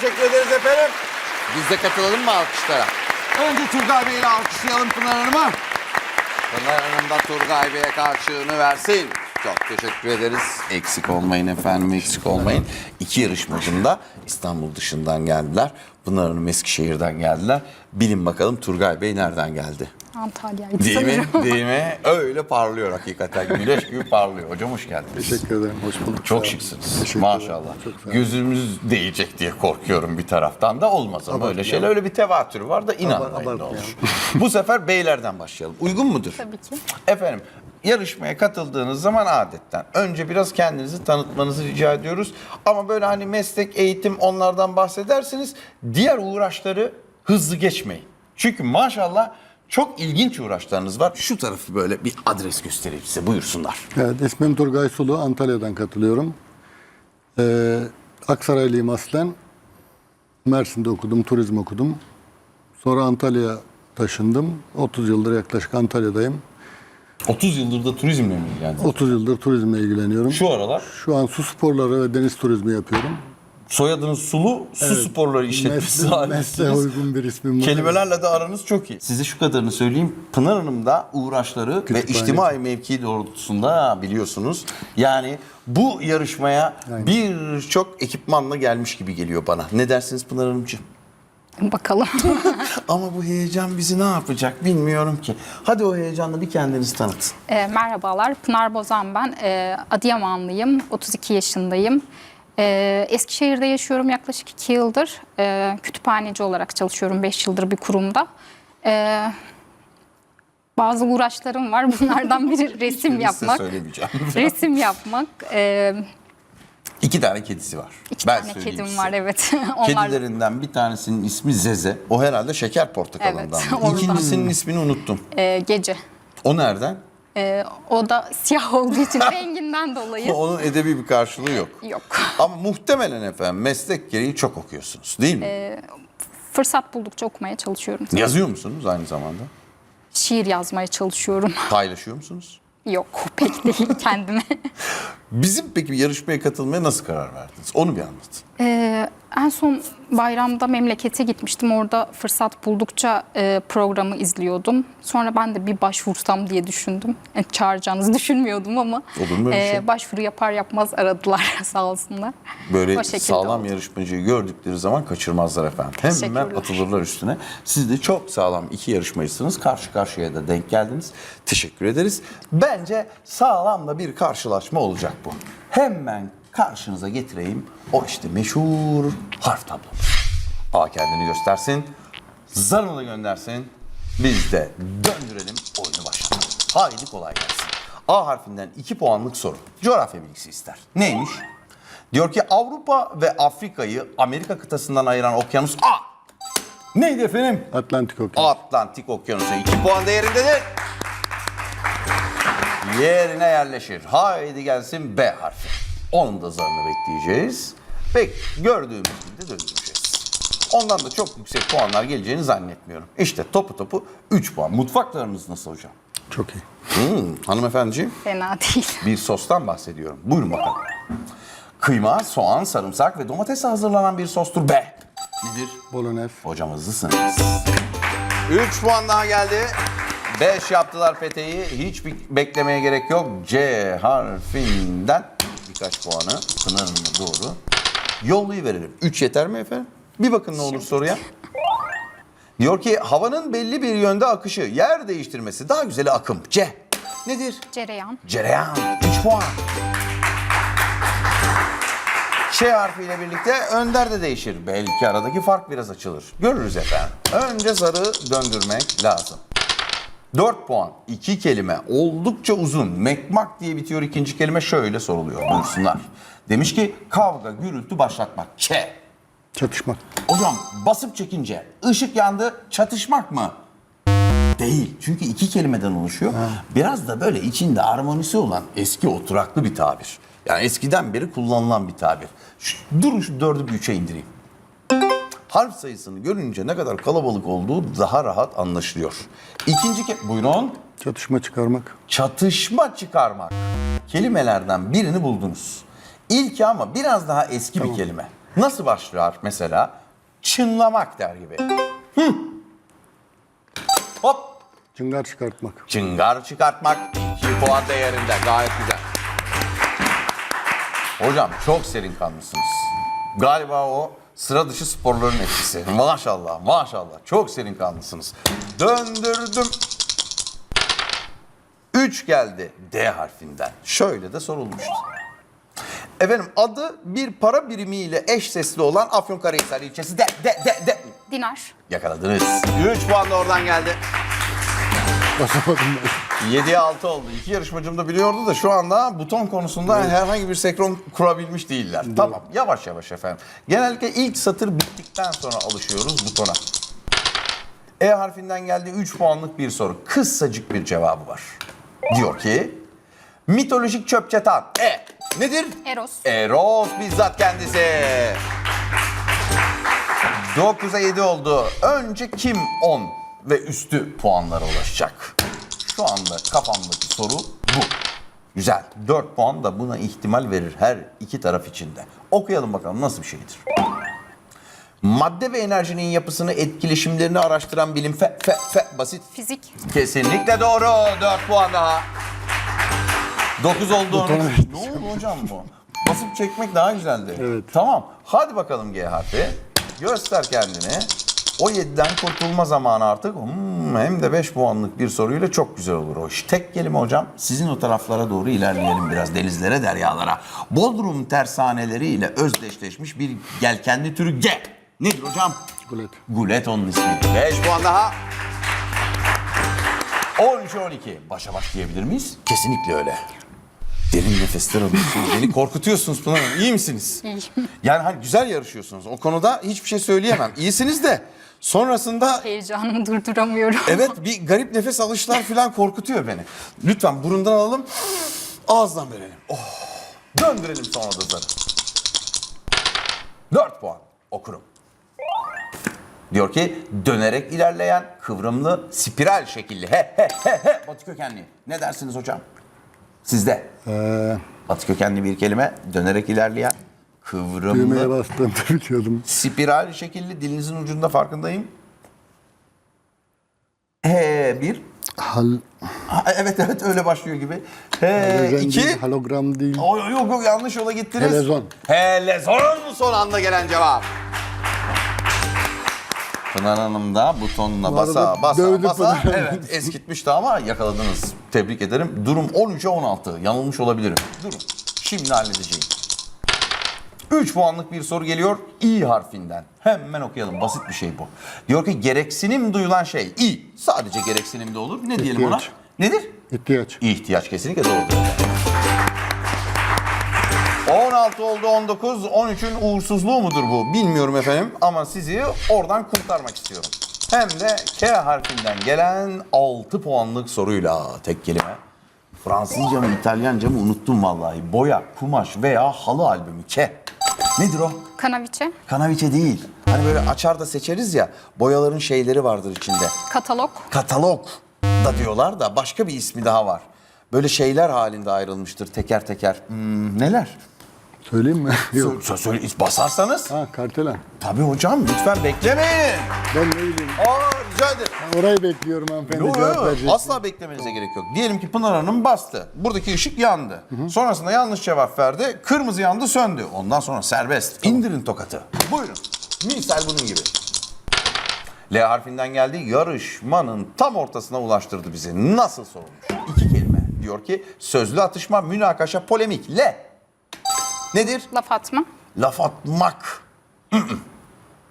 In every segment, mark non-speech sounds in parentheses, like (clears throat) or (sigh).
teşekkür ederiz efendim. Biz de katılalım mı alkışlara? Önce Turgay Bey'i alkışlayalım Pınar Hanım'a. Pınar Hanım da Turgay Bey'e karşılığını versin. Çok teşekkür ederiz. Eksik olmayın efendim, eksik olmayın. İki yarışmacım da İstanbul dışından geldiler. Pınar Hanım Eskişehir'den geldiler. Bilin bakalım Turgay Bey nereden geldi? Antalya'ydı Değil mi? sanırım. Değil mi? Öyle parlıyor hakikaten. Güneş gibi parlıyor. Hocam hoş geldiniz. Teşekkür ederim. Hoş bulduk. Sağ Çok olun. şıksınız. Teşekkür Maşallah. Çok sağ olun. Gözümüz değecek diye korkuyorum bir taraftan da olmaz ama öyle Abartmayalım. şeyler öyle bir tevatür var da inanmayın ne abartmayalım. olur. Bu sefer beylerden başlayalım. Uygun mudur? Tabii ki. Efendim yarışmaya katıldığınız zaman adetten önce biraz kendinizi tanıtmanızı rica ediyoruz. Ama böyle hani meslek, eğitim onlardan bahsedersiniz. Diğer uğraşları hızlı geçmeyin. Çünkü maşallah çok ilginç uğraşlarınız var. Şu tarafı böyle bir adres göstereyim size buyursunlar. Evet, ismim Turgay Sulu. Antalya'dan katılıyorum. Ee, Aksaraylıyım aslen. Mersin'de okudum, turizm okudum. Sonra Antalya'ya taşındım. 30 yıldır yaklaşık Antalya'dayım. 30 yıldır da turizmle mi ilgilendiniz? 30 yıldır turizmle ilgileniyorum. Şu aralar Şu an su sporları ve deniz turizmi yapıyorum. soyadınız Sulu, su sporları işletmesi Mesle- (laughs) uygun bir ismim var. Kelimelerle de aranız çok iyi. Size şu kadarını söyleyeyim. Pınar Hanım da uğraşları ve Kütüphane. içtimai mevki doğrultusunda biliyorsunuz. Yani bu yarışmaya birçok ekipmanla gelmiş gibi geliyor bana. Ne dersiniz Pınar Hanımcığım? Bakalım. (laughs) Ama bu heyecan bizi ne yapacak bilmiyorum ki. Hadi o heyecanla bir kendinizi tanıtın. E, merhabalar, Pınar Bozan ben. E, Adıyamanlıyım, 32 yaşındayım. E, Eskişehir'de yaşıyorum yaklaşık 2 yıldır. E, kütüphaneci olarak çalışıyorum 5 yıldır bir kurumda. E, bazı uğraşlarım var. (laughs) Bunlardan biri resim yapmak. Resim yapmak. E, İki tane kedisi var. iki Ben tane kedim size. var evet. (laughs) Onlar Kedilerinden bir tanesinin ismi Zeze. O herhalde şeker portakalından. Evet. (laughs) İkincisinin ismini unuttum. e, gece. O nereden? E, o da siyah olduğu için (laughs) renginden dolayı Onun edebi bir karşılığı yok. yok. Ama muhtemelen efendim meslek gereği çok okuyorsunuz değil mi? Fırsat buldukça okumaya çalışıyorum. Yazıyor musunuz aynı zamanda? Şiir yazmaya çalışıyorum. Paylaşıyor musunuz? Yok pek değil kendime. Bizim peki yarışmaya katılmaya nasıl karar verdiniz? Onu bir anlatın. Ee, en son bayramda memlekete gitmiştim. Orada fırsat buldukça e, programı izliyordum. Sonra ben de bir başvursam diye düşündüm. Yani çağıracağınızı (laughs) düşünmüyordum ama Olur mu öyle e, şey? başvuru yapar yapmaz aradılar (laughs) sağ olsunlar. Böyle sağlam oldu. yarışmacıyı gördükleri zaman kaçırmazlar efendim. Hemen atılırlar üstüne. Siz de çok sağlam iki yarışmacısınız. Karşı karşıya da denk geldiniz. Teşekkür ederiz. Bence sağlam da bir karşılaşma olacak bu. Hemen karşınıza getireyim. O işte meşhur harf tablomuz. A kendini göstersin. Zarını da göndersin. Biz de döndürelim oyunu başlatalım. Haydi kolay gelsin. A harfinden 2 puanlık soru. Coğrafya bilgisi ister. Neymiş? Diyor ki Avrupa ve Afrika'yı Amerika kıtasından ayıran okyanus A. Neydi efendim? Atlantik Okyanus. Atlantik Okyanusu 2 puan değerindedir. Yerine yerleşir. Haydi gelsin B harfi. Onun da zarını bekleyeceğiz. Peki gördüğümüz gibi de döndüreceğiz. Ondan da çok yüksek puanlar geleceğini zannetmiyorum. İşte topu topu 3 puan. Mutfaklarınız nasıl hocam? Çok iyi. Hmm, hanımefendiciğim Fena değil. (laughs) bir sostan bahsediyorum. Buyurun bakalım. Kıyma, soğan, sarımsak ve domatesle hazırlanan bir sostur B. Nedir? Bolognese. Hocam hızlısınız. 3 puan daha geldi. 5 yaptılar peteği. Hiç bir beklemeye gerek yok. C harfinden birkaç puanı Hanım'a doğru yollayıverelim. 3 yeter mi efendim? Bir bakın ne olur soruya. Diyor ki havanın belli bir yönde akışı, yer değiştirmesi, daha güzeli akım. C. Nedir? Cereyan. Cereyan 3 puan. Ş harfiyle birlikte önder de değişir. Belki aradaki fark biraz açılır. Görürüz efendim. Önce zarı döndürmek lazım. 4 puan. iki kelime. Oldukça uzun. Mekmak diye bitiyor ikinci kelime. Şöyle soruluyor. Buyursunlar. Demiş ki kavga, gürültü başlatmak. Ç. Çatışmak. Hocam basıp çekince ışık yandı çatışmak mı? Değil. Çünkü iki kelimeden oluşuyor. Biraz da böyle içinde armonisi olan eski oturaklı bir tabir. Yani eskiden beri kullanılan bir tabir. Şu, durun şu dördü bir üçe indireyim. Harf sayısını görünce ne kadar kalabalık olduğu daha rahat anlaşılıyor. İkinci ke... Buyurun. Çatışma çıkarmak. Çatışma çıkarmak. Kelimelerden birini buldunuz. İlki ama biraz daha eski bir kelime. Nasıl başlar mesela? Çınlamak der gibi. Hı. Hop. Çıngar çıkartmak. Çıngar çıkartmak 2 puan değerinde. Gayet güzel. Hocam çok serin kanlısınız. Galiba o sıra dışı sporların etkisi. Maşallah maşallah çok serin kanlısınız. Döndürdüm. 3 geldi D harfinden. Şöyle de sorulmuştu. Efendim adı bir para birimiyle eş sesli olan Afyonkarahisar ilçesi de de de de Dinar. yakaladınız. 3 puan da oradan geldi. Basamadım ben. 7'ye 6 oldu. İki yarışmacım da biliyordu da şu anda buton konusunda herhangi bir senkron kurabilmiş değiller. Tamam yavaş yavaş efendim. Genellikle ilk satır bittikten sonra alışıyoruz butona. E harfinden geldi 3 puanlık bir soru. Kısacık bir cevabı var. Diyor ki mitolojik çöp çatan E nedir? Eros. Eros bizzat kendisi. 9'a 7 oldu. Önce kim 10 ve üstü puanlara ulaşacak? Şu anda kafamdaki soru bu. Güzel. 4 puan da buna ihtimal verir her iki taraf içinde. Okuyalım bakalım nasıl bir şeydir. Madde ve enerjinin yapısını, etkileşimlerini araştıran bilim fe, fe, fe, basit. Fizik. Kesinlikle doğru. 4 puan daha. 9 oldu onun. Ne oldu hocam bu? Basıp çekmek daha güzeldi. Evet. Tamam. Hadi bakalım G harfi. Göster kendini. O 7'den kurtulma zamanı artık. Hmm, hem de 5 puanlık bir soruyla çok güzel olur o iş. Tek kelime hocam. Sizin o taraflara doğru ilerleyelim biraz. Denizlere, deryalara. Bodrum tersaneleriyle özdeşleşmiş bir gelkenli türü G. Nedir hocam? Gulet. Gulet onun ismi. 5 puan daha. 13-12. Başa baş diyebilir miyiz? Kesinlikle öyle. Derin nefesler alıyorsunuz. (laughs) Beni korkutuyorsunuz Pınar Hanım. İyi misiniz? Yani hani güzel yarışıyorsunuz. O konuda hiçbir şey söyleyemem. İyisiniz de sonrasında Heyecanımı durduramıyorum. evet bir garip nefes alışlar falan korkutuyor beni. Lütfen burundan alalım. Ağızdan verelim. Oh. Döndürelim sonra da zarı. 4 puan okurum. Diyor ki dönerek ilerleyen kıvrımlı spiral şekilli. He he he he batı kökenli. Ne dersiniz hocam? Sizde. Ee, Batı kökenli bir kelime dönerek ilerleyen düğmeye kıvrımlı bastığımda (laughs) biliyordum. spiral şekilli dilinizin ucunda farkındayım. He bir. Hal, Ha, evet evet öyle başlıyor gibi. He halojen iki. değil, halogram değil. O, yok yok yanlış yola gittiniz. Helezon. Helezon son anda gelen cevap. Pınar Hanım da butonuna Bu basa basa basa Pınar. evet eskitmişti ama yakaladınız. Tebrik ederim. Durum 13'e 16. Yanılmış olabilirim. Durun. Şimdi halledeceğim. 3 puanlık bir soru geliyor İ harfinden. Hemen okuyalım. Basit bir şey bu. Diyor ki gereksinim duyulan şey İ. Sadece gereksinim de olur. Ne diyelim ona? İhtiyaç. Nedir? İhtiyaç. İhtiyaç kesinlikle doğrudur. 16 oldu 19. 13'ün uğursuzluğu mudur bu? Bilmiyorum efendim ama sizi oradan kurtarmak istiyorum. Hem de K harfinden gelen 6 puanlık soruyla tek kelime. Fransızca mı İtalyanca mı unuttum vallahi. Boya, kumaş veya halı albümü K. Nedir o? Kanaviçe. Kanaviçe değil. Hani böyle açar da seçeriz ya boyaların şeyleri vardır içinde. Katalog. Katalog da diyorlar da başka bir ismi daha var. Böyle şeyler halinde ayrılmıştır teker teker. Hmm, neler? Söyleyeyim mi? (laughs) Yok. Sö- söyle, basarsanız. Ha kartelen. Tabii hocam lütfen beklemeyin. Ben ne bileyim. Aa rica ederim. Orayı bekliyorum hanımefendi. Yok, cevap yok, verecek. asla beklemenize gerek yok. Diyelim ki Pınar Hanım bastı. Buradaki ışık yandı. Sonrasında yanlış cevap verdi. Kırmızı yandı söndü. Ondan sonra serbest. İndirin tokatı. Buyurun. Misal bunun gibi. L harfinden geldi. Yarışmanın tam ortasına ulaştırdı bizi. Nasıl sorulmuş? İki kelime. Diyor ki sözlü atışma, münakaşa, polemik. L. Nedir? Laf atma. Laf atmak. (clears throat)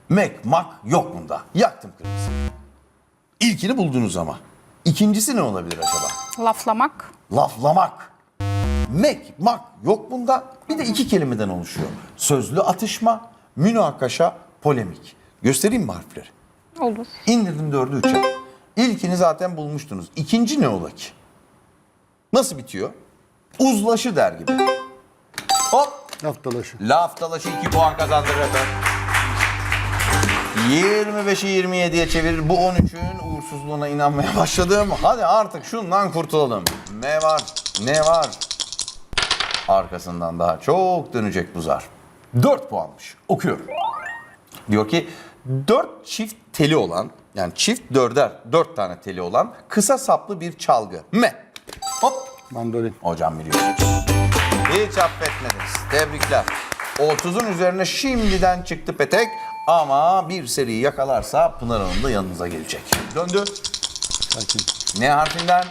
Mek, mak yok bunda. Yaktım kırmızı. İlkini buldunuz ama. İkincisi ne olabilir acaba? Laflamak. Laflamak. Mek, mak yok bunda. Bir de iki kelimeden oluşuyor. Sözlü atışma, münakaşa, polemik. Göstereyim mi harfleri? Olur. İndirdim dördü üçe. İlkini zaten bulmuştunuz. İkinci ne ola ki? Nasıl bitiyor? Uzlaşı der gibi. Hop Laf dalaşı. Laf dalaşı 2 puan kazandırır efendim. 25'i 27'ye çevirir. Bu 13'ün uğursuzluğuna inanmaya (laughs) başladım. Hadi artık şundan kurtulalım. Ne var? Ne var? Arkasından daha çok dönecek bu zar. 4 puanmış. Okuyorum. Diyor ki 4 çift teli olan yani çift dörder 4 tane teli olan kısa saplı bir çalgı. Me. Hop. Mandolin. Hocam biliyor. Hiç affetmediniz. Tebrikler. 30'un üzerine şimdiden çıktı petek ama bir seri yakalarsa Pınar Hanım da yanınıza gelecek. Döndü. Sakin. Ne harfinden?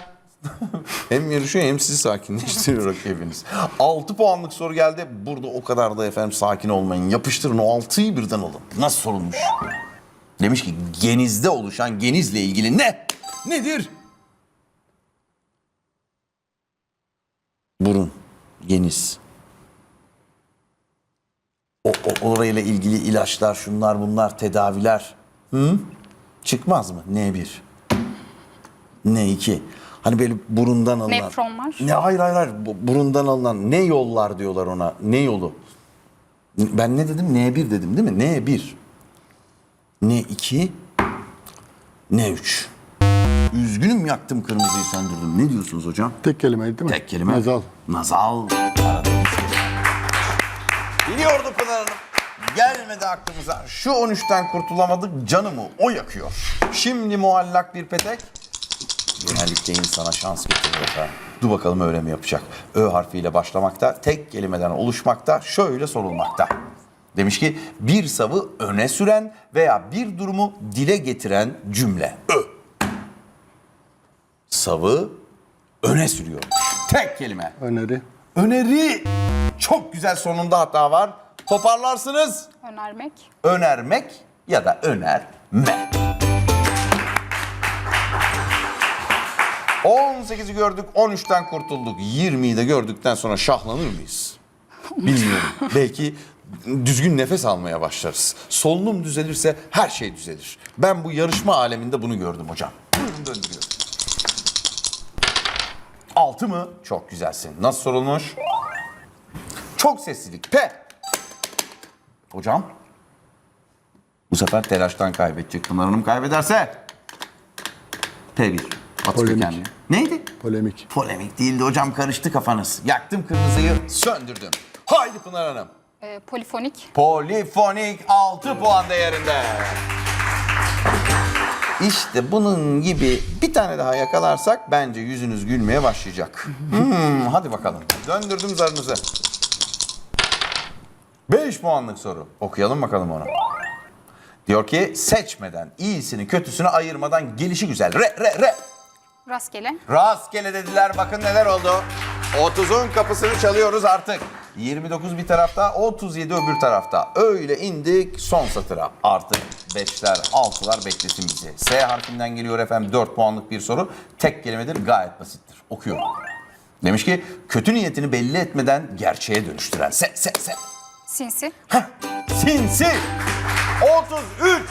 (laughs) hem yarışıyor hem sizi sakinleştiriyor (laughs) rakibiniz. 6 puanlık soru geldi. Burada o kadar da efendim sakin olmayın. Yapıştırın o 6'yı birden alın. Nasıl sorulmuş? Demiş ki genizde oluşan genizle ilgili ne? Nedir? Burun, geniz. O, o orayla ilgili ilaçlar, şunlar bunlar, tedaviler. Hı? Çıkmaz mı? N1. N2. Hani böyle burundan alınan. Nefronlar. Ne hayır hayır hayır. Bu- Burundan alınan ne yollar diyorlar ona. Ne yolu? Ben ne dedim? N1 dedim değil mi? N1. N2. N3. Üzgünüm yaktım kırmızıyı söndürdüm. Ne diyorsunuz hocam? Tek kelimeydi değil mi? Tek kelime. Nazal. Nazal. Biliyordu Pınar Hanım. Gelmedi aklımıza. Şu 13'ten kurtulamadık. Canımı o yakıyor. Şimdi muallak bir petek. Genellikle insana şans getiriyor efendim. Dur bakalım öyle mi yapacak? Ö harfiyle başlamakta, tek kelimeden oluşmakta, şöyle sorulmakta. Demiş ki bir savı öne süren veya bir durumu dile getiren cümle. Ö. Savı öne sürüyor. Tek kelime. Öneri. Öneri. Çok güzel sonunda hata var. Toparlarsınız. Önermek. Önermek ya da önerme. 18'i gördük, 13'ten kurtulduk. 20'yi de gördükten sonra şahlanır mıyız? Bilmiyorum. Belki düzgün nefes almaya başlarız. Solunum düzelirse her şey düzelir. Ben bu yarışma aleminde bunu gördüm hocam. Buyurun döndürüyorum. Altı mı? Çok güzelsin. Nasıl sorulmuş? Çok sessizlik. P. Hocam. Bu sefer telaştan kaybedecek. Pınar Hanım kaybederse. P1. Atı Polemik. kökenli. Neydi? Polemik. Polemik değildi hocam karıştı kafanız. Yaktım kırmızıyı söndürdüm. Haydi Pınar Hanım. e, polifonik. Polifonik 6 puan değerinde. İşte bunun gibi bir tane daha yakalarsak bence yüzünüz gülmeye başlayacak. Hmm, hadi bakalım. Döndürdüm zarınızı. 5 puanlık soru. Okuyalım bakalım onu. Diyor ki seçmeden, iyisini kötüsünü ayırmadan gelişi güzel. Re re re. Rastgele. Rastgele dediler bakın neler oldu. 30'un kapısını çalıyoruz artık. 29 bir tarafta, 37 öbür tarafta. Öyle indik son satıra. Artık 5'ler, 6'lar beklesin bizi. S harfinden geliyor efendim 4 puanlık bir soru. Tek kelimedir gayet basittir. Okuyorum. Demiş ki kötü niyetini belli etmeden gerçeğe dönüştüren. Se, se, se. Sinsi. Heh, sinsi. 33.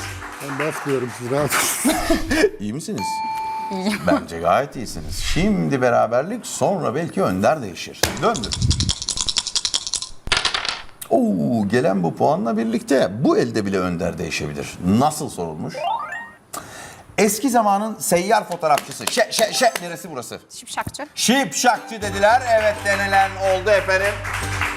Ben basmıyorum siz rahat. (laughs) İyi misiniz? İyiyim. Bence gayet iyisiniz. Şimdi beraberlik sonra belki önder değişir. Döndür. Oo, gelen bu puanla birlikte bu elde bile önder değişebilir. Nasıl sorulmuş? Eski zamanın seyyar fotoğrafçısı. Şe, şe, şe. Neresi burası? Şipşakçı. Şipşakçı dediler. Evet denilen oldu efendim.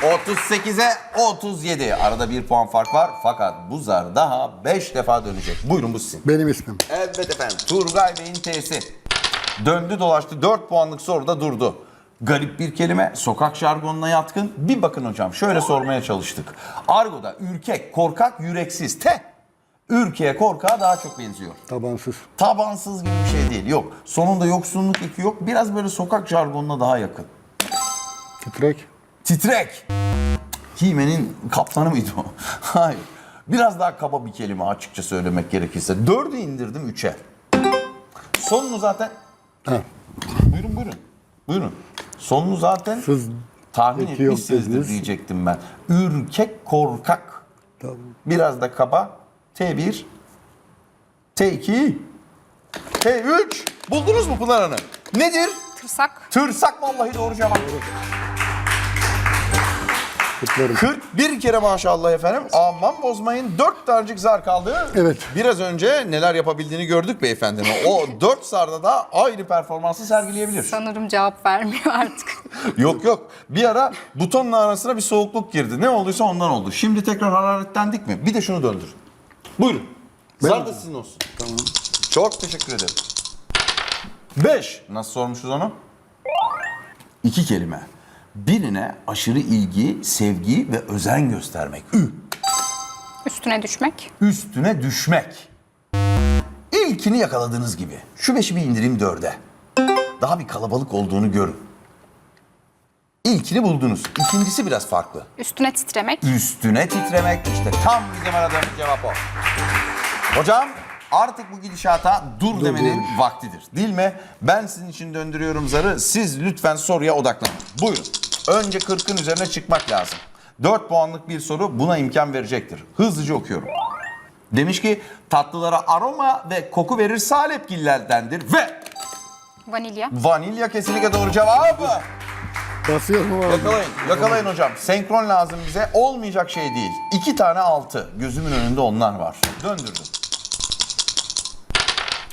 38'e 37. Arada bir puan fark var. Fakat bu zar daha 5 defa dönecek. Buyurun bu sizin. Benim ismim. Evet efendim. Turgay Bey'in T'si. Döndü dolaştı 4 puanlık soruda durdu. Garip bir kelime, sokak jargonuna yatkın. Bir bakın hocam şöyle sormaya çalıştık. Argo'da ürkek, korkak, yüreksiz. Te. Ürkeğe, korkağa daha çok benziyor. Tabansız. Tabansız gibi bir şey değil. Yok. Sonunda yoksunluk eki yok. Biraz böyle sokak jargonuna daha yakın. Titrek. Titrek. Hime'nin kaptanı mıydı o? (laughs) Hayır. Biraz daha kaba bir kelime açıkça söylemek gerekirse. Dördü indirdim üçe. Sonunu zaten... Ha. Buyurun buyurun. Buyurun. Sonunu zaten Sız. tahmin eki yok etmişsinizdir dediniz. diyecektim ben. Ürkek korkak. Tamam. Biraz da kaba. T1. T2. T3. Buldunuz mu Pınar Hanım? Nedir? Tırsak. Tırsak vallahi doğru cevap. Kutlarım. 41 kere maşallah efendim. Aman bozmayın. 4 tanecik zar kaldı. Evet. Biraz önce neler yapabildiğini gördük beyefendinin. O 4 zarda da aynı performansı sergileyebilir. Sanırım cevap vermiyor artık. (laughs) Yok yok. Bir ara butonla arasına bir soğukluk girdi. Ne olduysa ondan oldu. Şimdi tekrar hararetlendik mi? Bir de şunu döndür. Buyurun. Zar da sizin olsun. Tamam. Çok teşekkür ederim. 5. Nasıl sormuşuz onu? İki kelime. Birine aşırı ilgi, sevgi ve özen göstermek. Ü. Üstüne düşmek. Üstüne düşmek. İlkini yakaladığınız gibi. Şu beşi bir indireyim dörde. Daha bir kalabalık olduğunu görün. İlkini buldunuz. İkincisi biraz farklı. Üstüne titremek. Üstüne titremek işte tam bizim aradığımız cevap o. Hocam artık bu gidişata dur demenin vaktidir değil mi? Ben sizin için döndürüyorum zarı. Siz lütfen soruya odaklanın. Buyurun. Önce 40'ın üzerine çıkmak lazım. 4 puanlık bir soru buna imkan verecektir. Hızlıca okuyorum. Demiş ki tatlılara aroma ve koku verir salepgillerdendir ve Vanilya. vanilya kesinlikle doğru cevap. Basıyorum ama. Yakalayın, yakalayın hocam. Senkron lazım bize. Olmayacak şey değil. İki tane altı. Gözümün önünde onlar var. Döndürdüm.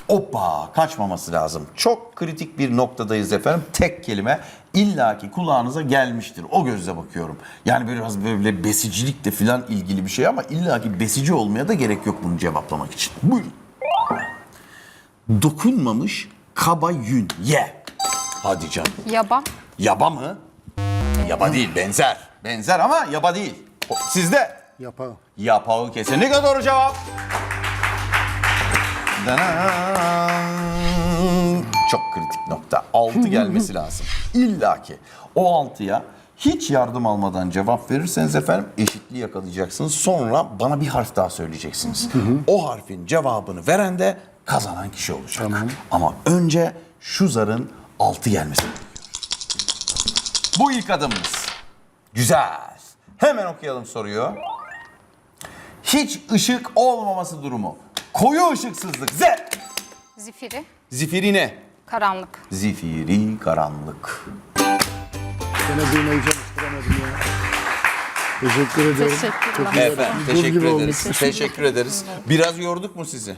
Hoppa kaçmaması lazım. Çok kritik bir noktadayız efendim. Tek kelime illaki kulağınıza gelmiştir. O gözle bakıyorum. Yani biraz böyle besicilikle falan ilgili bir şey ama illaki besici olmaya da gerek yok bunu cevaplamak için. Buyurun. Dokunmamış kaba yün ye. Hadi canım. Yaba. Yaba mı? Yaba değil, benzer. Benzer ama yaba değil. Sizde? Yapalım. Yapağı kesinlikle doğru cevap. Çok kritik nokta. 6 gelmesi (laughs) lazım. İlla ki o 6'ya hiç yardım almadan cevap verirseniz efendim eşitliği yakalayacaksınız. Sonra bana bir harf daha söyleyeceksiniz. O harfin cevabını veren de kazanan kişi olacak. Ama önce şu zarın 6 gelmesi bu ilk adımımız. Güzel. Hemen okuyalım soruyu. Hiç ışık olmaması durumu. Koyu ışıksızlık. Z. Zifiri. Zifiri ne? Karanlık. Zifiri karanlık. Gene duymayı çalıştıramadım ya. Teşekkür ederim. Teşekkürler. Çok iyi. Efendim Buz teşekkür ederiz. Teşekkür ederiz. Biraz yorduk mu sizi?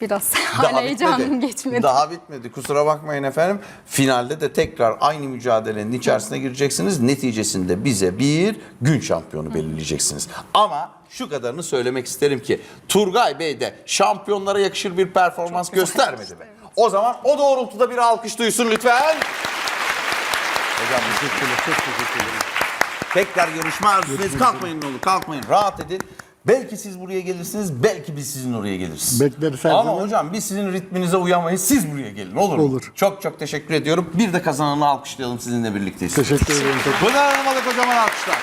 Biraz. (laughs) Hala heyecanım geçmedi. Daha bitmedi. Kusura bakmayın efendim. Finalde de tekrar aynı mücadelenin içerisine gireceksiniz. Neticesinde bize bir gün şampiyonu belirleyeceksiniz. Ama şu kadarını söylemek isterim ki Turgay Bey de şampiyonlara yakışır bir performans göstermedi mi? O zaman o doğrultuda bir alkış duysun lütfen. Hocam Teşekkürler. Çok teşekkür ederim. Tekrar görüşme arzusunuz. Kalkmayın ne olur kalkmayın. Rahat edin. Belki siz buraya gelirsiniz, belki biz sizin oraya geliriz. Bekleriz her Ama zaman. hocam biz sizin ritminize uyamayız. Siz buraya gelin olur mu? Olur. Çok çok teşekkür ediyorum. Bir de kazananı alkışlayalım sizinle birlikteyiz. Teşekkür ederim. Pınar Hanım'a da kocaman alkışlar.